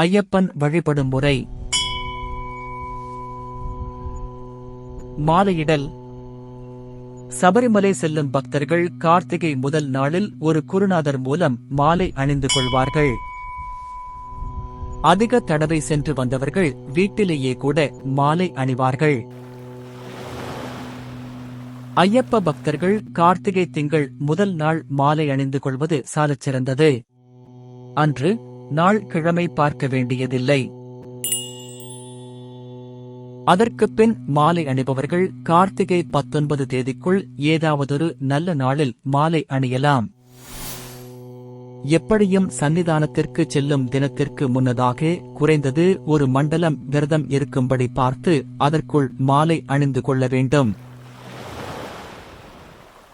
ஐயப்பன் வழிபடும் முறை. மாலையிடல். சபரிமலை செல்லும் பக்தர்கள் கார்த்திகை முதல் நாளில் ஒரு குருநாதர் மூலம் மாலை அணிந்து கொள்வார்கள். அதிக தடவை சென்று வந்தவர்கள் வீட்டிலேயே கூட மாலை அணிவார்கள். ஐயப்ப பக்தர்கள் கார்த்திகை திங்கள் முதல் நாள் மாலை அணிந்து கொள்வது சாலச்சிறந்தது. அன்று நாள் கிழமை பார்க்க வேண்டியதில்லை. அதற்குப் பின் மாலை அணிபவர்கள் கார்த்திகை பத்தொன்பது தேதிக்குள் ஏதாவதொரு நல்ல நாளில் மாலை அணியலாம். எப்படியும் சன்னிதானத்திற்கு செல்லும் தினத்திற்கு முன்னதாக குறைந்தது ஒரு மண்டலம் விரதம் இருக்கும்படி பார்த்து அதற்குள் மாலை அணிந்து கொள்ள வேண்டும்.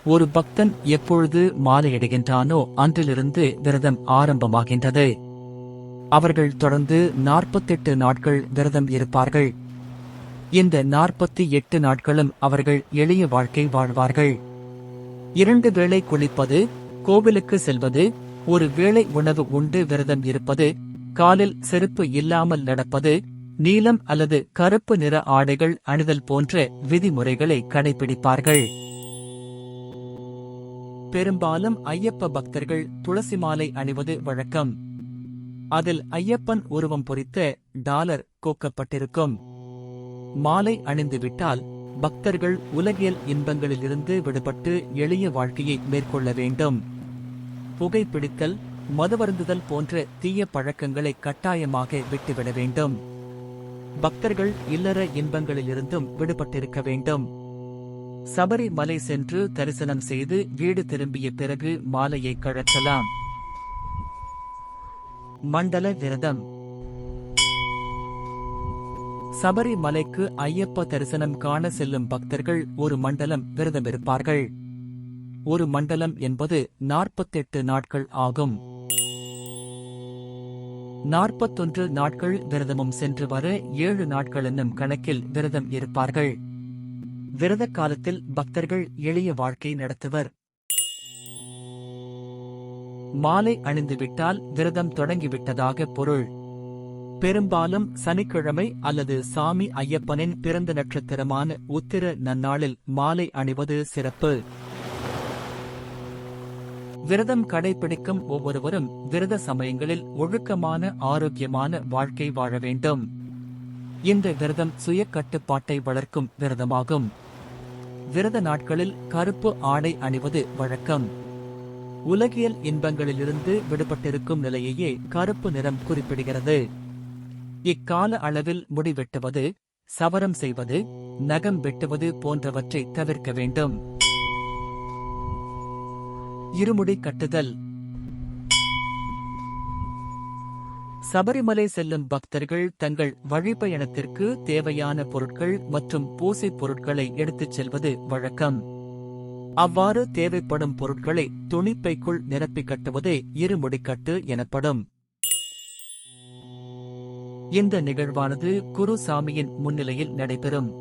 ஒரு பக்தன் எப்பொழுது மாலையிடுகின்றானோ அன்றிலிருந்து விரதம் ஆரம்பமாகின்றது. அவர்கள் தொடர்ந்து நாற்பத்தெட்டு நாட்கள் விரதம் இருப்பார்கள். இந்த நாற்பத்தி எட்டு நாட்களும் அவர்கள் எளிய வாழ்க்கை வாழ்வார்கள். இரண்டு வேளை குளிப்பது கோவிலுக்கு செல்வது ஒரு வேளை உணவு உண்டு விரதம் இருப்பது காலில் செருப்பு இல்லாமல் நடப்பது நீலம் அல்லது கருப்பு நிற ஆடைகள் அணிதல் போன்ற விதிமுறைகளை கடைபிடிப்பார்கள். பெரும்பாலும் ஐயப்ப பக்தர்கள் துளசி மாலை அணிவது வழக்கம். அதில் ஐயப்பன் உருவம் பொறித்த டாலர் கோக்கப்பட்டிருக்கும். மாலை அணிந்துவிட்டால் பக்தர்கள் உலகியல் இன்பங்களிலிருந்து விடுபட்டு எளிய வாழ்க்கையை மேற்கொள்ள வேண்டும். புகைப்பிடித்தல் மதுவருந்துதல் போன்ற தீய பழக்கங்களை கட்டாயமாக விட்டுவிட வேண்டும். பக்தர்கள் இல்லற இன்பங்களிலிருந்தும் விடுபட்டிருக்க வேண்டும். சபரிமலை சென்று தரிசனம் செய்து வீடு திரும்பிய பிறகு மாலையை கழற்றலாம். மண்டல விரதம். சபரிமலைக்கு ஐயப்ப தரிசனம் காண செல்லும் பக்தர்கள் ஒரு மண்டலம் விரதம் இருப்பார்கள். ஒரு மண்டலம் என்பது நாற்பத்தெட்டு நாட்கள் ஆகும். நாற்பத்தொன்று நாட்கள் விரதமும் சென்று வர ஏழு நாட்கள் என்னும் கணக்கில் விரதம் இருப்பார்கள். விரத காலத்தில் பக்தர்கள் எளிய வாழ்க்கை நடத்துவர். மாலை அணிந்துவிட்டால் விரதம் தொடங்கிவிட்டதாக பொருள். பெரும்பாலும் சனிக்கிழமை அல்லது சாமி ஐயப்பனின் பிறந்த நட்சத்திரமான உத்திர நன்னாளில் மாலை அணிவது சிறப்பு. விரதம் கடைபிடிக்கும் ஒவ்வொருவரும் விரத சமயங்களில் ஒழுக்கமான ஆரோக்கியமான வாழ்க்கை வாழ வேண்டும். இந்த விரதம் சுய கட்டுப்பாட்டை வளர்க்கும் விரதமாகும். விரத நாட்களில் கருப்பு ஆடை அணிவது வழக்கம். உலகியல் இன்பங்களிலிருந்து விடுபட்டிருக்கும் நிலையையே கருப்பு நிறம் குறிப்பிடுகிறது. இக்கால அளவில் முடி வெட்டுவது சவரம் செய்வது நகம் வெட்டுவது போன்றவற்றை தவிர்க்க வேண்டும். இருமுடி கட்டுதல். சபரிமலை செல்லும் பக்தர்கள் தங்கள் வழிபயணத்திற்கு தேவையான பொருட்கள் மற்றும் பூசை பொருட்களை எடுத்துச் செல்வது வழக்கம். அவ்வாறு தேவைப்படும் பொருட்களை துணிப்பைக்குள் நிரப்பி கட்டுவதே இருமுடிக்கட்டு எனப்படும். இந்த நிகழ்வானது குருசாமியின் முன்னிலையில் நடைபெறும்.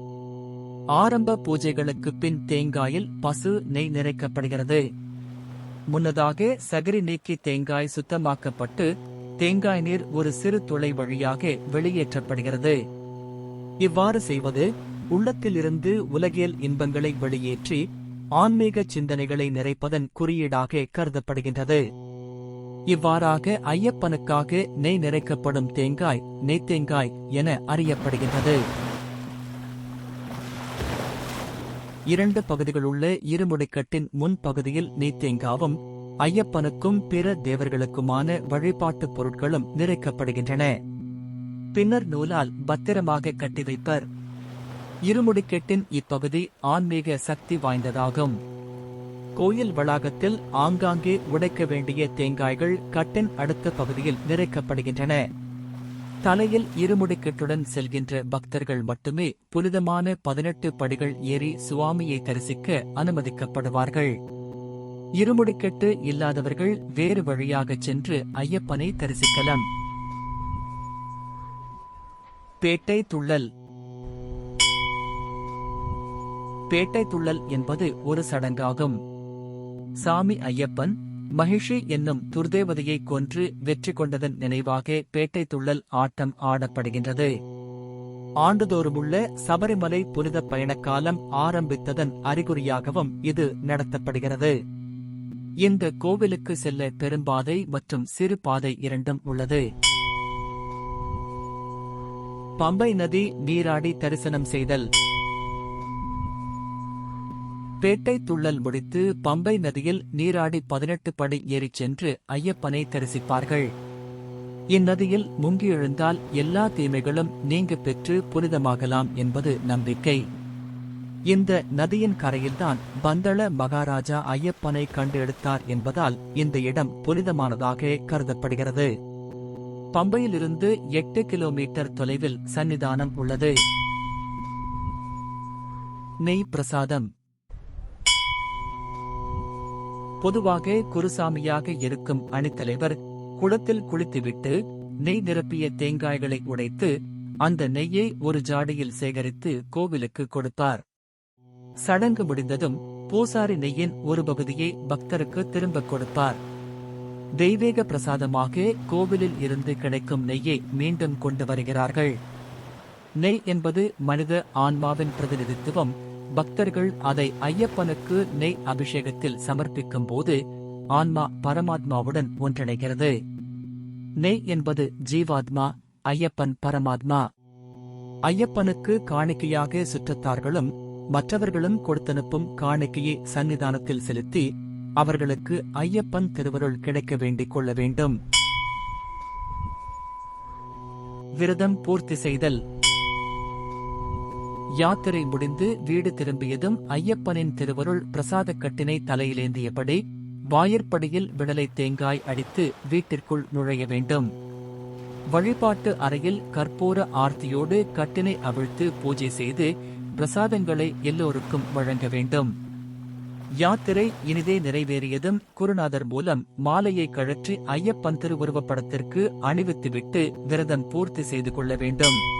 ஆரம்ப பூஜைகளுக்கு பின் தேங்காயில் பசு நெய் நிறைக்கப்படுகிறது. முன்னதாக சகரி நீக்கி தேங்காய் சுத்தமாக்கப்பட்டு தேங்காய் நீர் ஒரு சிறு துளை வழியாக வெளியேற்றப்படுகிறது. இவ்வாறு செய்வது உள்ளத்திலிருந்து உலகியல் இன்பங்களை வெளியேற்றி ஆன்மீக சிந்தனைகளை நிறைப்பதன் குறியீடாக கருதப்படுகின்றது. இவ்வாறாக ஐயப்பனுக்காக நெய் நிறைக்கப்படும் தேங்காய் நெய்த்தேங்காய் என அறியப்படுகின்றது. இரண்டு பகுதிகளுள்ள இருமுடிக்கட்டின் முன் பகுதியில் நெய்த்தேங்காவும் ஐயப்பனுக்கும் பிற தேவர்களுக்குமான வழிபாட்டுப் பொருட்களும் நிறைக்கப்படுகின்றன. பின்னர் நூலால் பத்திரமாக கட்டி வைப்பர். இருமுடிக்கெட்டின் இப்பகுதி ஆன்மீக சக்தி வாய்ந்ததாகும். கோயில் வளாகத்தில் ஆங்காங்கே உடைக்க வேண்டிய தேங்காய்கள் கட்டின் அடுத்த பகுதியில் நிறைக்கப்படுகின்றன. தலையில் இருமுடிக்கெட்டுடன் செல்கின்ற பக்தர்கள் மட்டுமே புனிதமான பதினெட்டு படிகள் ஏறி சுவாமியை தரிசிக்க அனுமதிக்கப்படுவார்கள். இருமுடிக்கெட்டு இல்லாதவர்கள் வேறு வழியாகச் சென்று ஐயப்பனை தரிசிக்கலாம். பேட்டை துள்ளல். பேட்டை துள்ளல் என்பது ஒரு சடங்காகும். சாமி ஐயப்பன் மகிஷி என்னும் துர்தேவதையை கொன்று வெற்றி கொண்டதன் நினைவாக பேட்டை துள்ளல் ஆட்டம் ஆடப்படுகின்றது. ஆண்டுதோறுமுள்ள சபரிமலை புனித பயணக்காலம் ஆரம்பித்ததன் அறிகுறியாகவும் இது நடத்தப்படுகிறது. இந்த கோவிலுக்கு செல்ல பெரும்பாதை மற்றும் சிறு பாதை இரண்டும் உள்ளது. பம்பை நதி நீராடி தரிசனம் செய்தல். பேட்டை துள்ளல் முடித்து பம்பை நதியில் நீராடி பதினெட்டு படி ஏறிச் சென்று ஐயப்பனை தரிசிப்பார்கள். இந்நதியில் முங்கி எழுந்தால் எல்லா தீமைகளும் நீங்க பெற்று புனிதமாகலாம் என்பது நம்பிக்கை. இந்த நதியின் கரையில்தான் பந்தள மகாராஜா ஐயப்பனை கண்டு எடுத்தார் என்பதால் இந்த இடம் புனிதமானதாக கருதப்படுகிறது. பம்பையிலிருந்து எட்டு கிலோமீட்டர் தொலைவில் சன்னிதானம் உள்ளது. நெய் பிரசாதம். பொதுவாக குருசாமியாக இருக்கும் அணித்தலைவர் குளத்தில் குளித்துவிட்டு நெய் நிரப்பிய தேங்காய்களை உடைத்து அந்த நெய்யை ஒரு ஜாடியில் சேகரித்து கோவிலுக்கு கொடுப்பார் சடங்கு முடிந்ததும் பூசாரி நெய்யின் ஒரு பகுதியை பக்தருக்கு திரும்பக் கொடுப்பார். தெய்வீக பிரசாதமாக கோவிலில் இருந்து கிடைக்கும் நெய்யை மீண்டும் கொண்டு வருகிறார்கள். நெய் என்பது மனித ஆன்மாவின் பிரதிநிதித்துவம். பக்தர்கள் அதை ஐயப்பனுக்கு நெய் அபிஷேகத்தில் சமர்ப்பிக்கும் போது ஆன்மா பரமாத்மாவுடன் ஒன்றிணைகிறது. நெய் என்பது ஜீவாத்மா ஐயப்பன் பரமாத்மா. ஐயப்பனுக்கு காணிக்கையாக சுற்றத்தார்களும் மற்றவர்களும் கொடுத்தனுப்பும் காணிக்கையை சன்னிதானத்தில் செலுத்தி அவர்களுக்கு ஐயப்பன் திருவருள் கிடைக்க வேண்டிக் கொள்ள வேண்டும். விரதம் பூர்த்தி செய்தல். யாத்திரை முடிந்து வீடு திரும்பியதும் ஐயப்பனின் திருவருள் பிரசாதக் கட்டினை தலையிலேந்தியபடி வாயற்படியில் விடலை தேங்காய் அடித்து வீட்டிற்குள் நுழைய வேண்டும். வழிபாட்டு அறையில் கற்பூர ஆர்த்தியோடு கட்டினை அவிழ்த்து பூஜை செய்து பிரசாதங்களை எல்லோருக்கும் வழங்க வேண்டும். யாத்திரை இனிதே நிறைவேறியதும் குருநாதர் மூலம் மாலையை கழற்றி ஐயப்பன் திருவுருவப்படத்திற்கு அணிவித்துவிட்டு விரதம் பூர்த்தி செய்து கொள்ள வேண்டும்.